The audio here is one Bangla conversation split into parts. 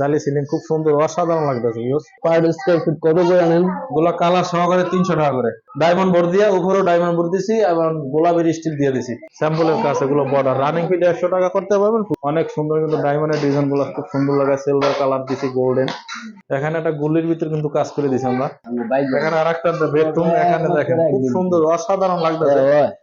জালি সিলিং খুব সুন্দর অসাধারণ লাগতেছে ইউজ পার স্কোয়ার ফিট কত করে আনেন? গুলা কালার সহকারে তিনশো টাকা করে। ডায়মন্ড বোর্ড দিয়ে উপরেও ডায়মন্ড বোর্ড দিছি এবং গোলাপের স্টিল দিয়ে দিছি। স্যাম্পলের কাছে এগুলো বর্ডার রানিং ফিট একশো টাকা করতে পারবেন। অনেক সুন্দর কিন্তু ডায়মন্ডের ডিজাইনগুলো খুব সুন্দর লাগে। সিলভার কালার দিছি গোল্ডেন এখানে একটা গুলির ভিতরে কিন্তু কাজ করে দিছি আমরা। এখানে আর একটা বেডরুম এখানে দেখেন খুব সুন্দর অসাধারণ লাগতেছে।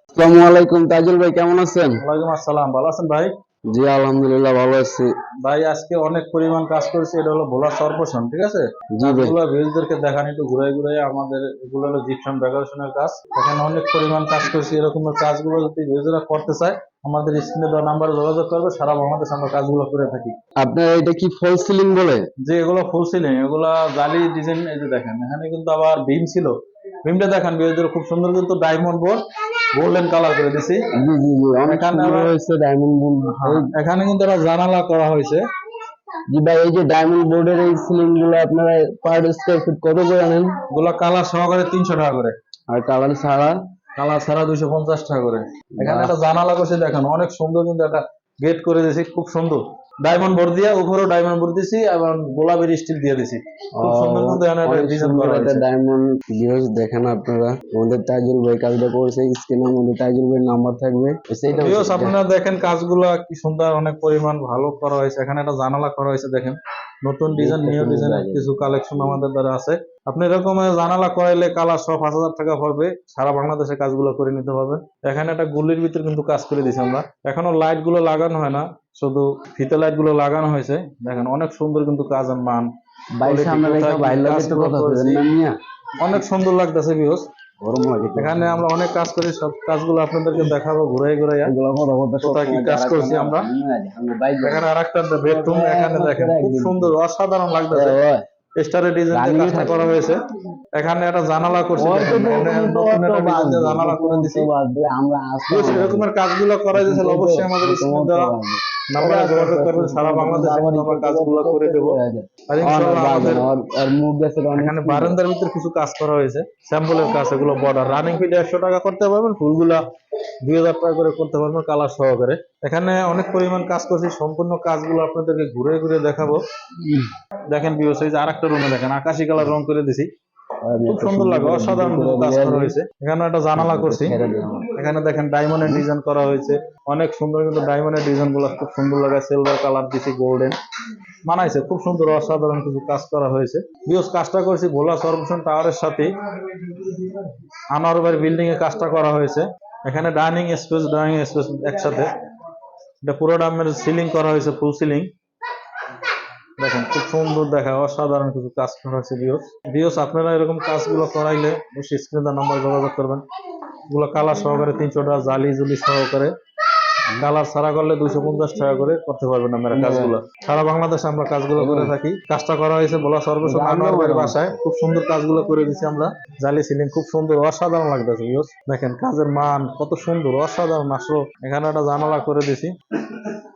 আসসালামু আলাইকুম তাজুল ভাই কেমন আছেন? ওয়ালাইকুম আসসালাম ভালো আছেন ভাই? জি আলহামদুলিল্লাহ ভালো আছি। ভাই আজকে অনেক পরিমাণ কাজ করেছি এটা হলো ভোলা সর্পশন ঠিক আছে? ভাই ভিউজদেরকে দেখান একটু ঘুরে ঘুরে আমাদের এগুলো হলো জিপসাম ডেকোরেশনের কাজ। এখানে অনেক পরিমাণ কাজ করছি এরকম কাজগুলো যদি ভিউজরা করতে চায় আমাদের স্ক্রিনে দেওয়া নাম্বারে যোগাযোগ করবে সারা বাংলাদেশ আমরা কাজগুলো করে থাকি। আপনার এটা কি ফল সিলিং বলে? যে এগুলো ফুল সিলিং এগুলো জালি ডিজাইন এই যে দেখেন এখানে কিন্তু আবার বিম ছিল। বিমটা দেখেন ভিউজদের খুব সুন্দর কিন্তু ডায়মন্ড বোর্ড গোল্ডেন কালার করে দিছি। জি জি জি অনেক সুন্দর হয়েছে ডায়মন্ড বোর্ড এখানে কিন্তু একটা জানালা করা হয়েছে। জি ভাই এই যে ডায়মন্ড বোর্ডের এই সিলিংগুলো আপনারা পার স্কোয়ার ফিট কত করে আনেন? গুলো কালার সহকারে তিনশো টাকা করে। আর কালার ছাড়া? কালার ছাড়া দুইশো পঞ্চাশ টাকা করে। এখানে একটা জানালা করছে দেখেন অনেক সুন্দর কিন্তু একটা গেট করে দিয়েছি খুব সুন্দর। ডায়মন্ড বোর্ড দিয়ে উপরেও ডায়মন্ড বোর্ড দিছি এবং গোলাপের স্টিল দিয়ে দিছি খুব সুন্দর কিন্তু এখানে ডিজাইন করা হয়েছে। ডায়মন্ড ভিউজ দেখেন আপনারা। আমাদের তাজুল ভাই কাজটা করেছে স্ক্রিনে আমাদের তাজুল ভাই নাম্বার থাকবে। সেইটা আপনারা দেখেন কাজগুলো কি সুন্দর অনেক পরিমাণ ভালো করা হয়েছে। এখানে একটা জানালা করা হয়েছে দেখেন। নতুন ডিজাইন নিউ ডিজাইন। কিছু কালেকশন আমাদের দ্বারা আছে। আপনি এরকম জানালা করাইলে কালার সব পাঁচ হাজার টাকা পড়বে সারা বাংলাদেশে কাজগুলো করে নিতে পারবেন এখানে একটা গুলির ভিতরে কিন্তু কাজ করে দিছি আমরা। এখনও লাইটগুলো লাগানো হয় না শুধু ফিতে লাইটগুলো লাগানো হয়েছে। দেখেন অনেক সুন্দর কিন্তু কাজের মান। কাজ তো কথা করেছি। বলেন না মিয়া। অনেক সুন্দর লাগতেছে বিহস গরম লাগে এখানে আমরা অনেক কাজ করি সব কাজগুলো আপনাদেরকে দেখাবো ঘুরে ঘুরে এগুলো কথা বলতে কোথায় কি কাজ করছি আমরা? এখানে আর একটা বেডরুম এখানে দেখেন খুব সুন্দর অসাধারণ লাগতেছে। স্টারের ডিজাইন কাজটা করা হয়েছে এখানে একটা জানালা করছি নতুন একটা করে দিছি। আমরা এরকমের কাজগুলো করা যাচ্ছে অবশ্যই আমাদের দেওয়া নাম্বারে যোগাযোগ করবেন সারা বাংলাদেশে আমরা কাজগুলো করে দেবো। আর ইনশাআল্লাহ আমাদের এখানে বারান্দার ভিতরে কিছু কাজ করা হয়েছে। স্যাম্পলের কাজ এগুলো বর্ডার রানিং একশো টাকা করতে পারবেন ফুলগুলা দুই হাজার টাকা করে করতে পারবেন কালার সহকারে। এখানে অনেক পরিমাণ কাজ করছি সম্পূর্ণ কাজগুলো আপনাদেরকে ঘুরে ঘুরে দেখাবো। দেখেন বিওস এই যে আরেকটা রুমে দেখেন আকাশি কালার রং করে দিছি। খুব সুন্দর লাগে অসাধারণ কাজ করা হয়েছে। এখানে একটা জানালা করছি। এখানে দেখেন ডায়মন্ডের ডিজাইন করা হয়েছে। অনেক সুন্দর কিন্তু ডায়মন্ডের ডিজাইনগুলো খুব সুন্দর লাগে। সিলভার কালার দিছি গোল্ডেন মানাইছে খুব সুন্দর অসাধারণ কিছু কাজ করা হয়েছে। বিয়স কাজটা করছি ভোলা সর্বশন টাওয়ারের সাথে। আনোয়ারবাড়ি বিল্ডিং এ কাজটা করা হয়েছে। এখানে ডাইনিং স্পেস ডাইনিং স্পেস একসাথে। এটা পুরো ডামের সিলিং করা হয়েছে ফুল সিলিং দেখেন খুব সুন্দর দেখা অসাধারণ কিছু কাজ করা হয়েছে বিয়স আপনারা এরকম কাজগুলো করাইলে অবশ্যই স্ক্রিনে নাম্বার যোগাযোগ করবেন। এগুলো কালার সহকারে তিনশো টাকা জালি জুলি সহকারে। কালার ছাড়া করলে দুইশো পঞ্চাশ টাকা করে করতে পারবেন আমরা কাজগুলো। সারা বাংলাদেশে আমরা কাজগুলো করে থাকি। কাজটা করা হয়েছে বলা সর্বশেষ আনোয়ার ভাইয়ের বাসায়। খুব সুন্দর কাজগুলো করে দিছি আমরা। জালি সিলিং খুব সুন্দর অসাধারণ লাগতেছে দেখেন কাজের মান কত সুন্দর অসাধারণ। আসলো এখানে একটা জানালা করে দিছি।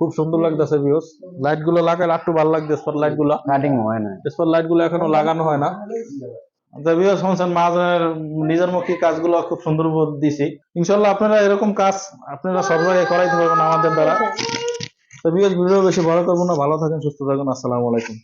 খুব সুন্দর লাগতেছে বিয়স লাইটগুলো লাগাইলে একটু ভালো লাগছে স্পট লাইটগুলো কাটিং হয় না। স্পট লাইটগুলো এখনও লাগানো হয় না। মাঝের নিজের মুখী কাজগুলো খুব সুন্দর দিছি। ইনশাল্লাহ আপনারা এরকম কাজ আপনারা সব জায়গায় করাইতে পারবেন আমাদের দ্বারা। তো বিয়স ভিডিও বেশি বড় করব না। ভালো থাকেন সুস্থ থাকুন। আসসালামু আলাইকুম।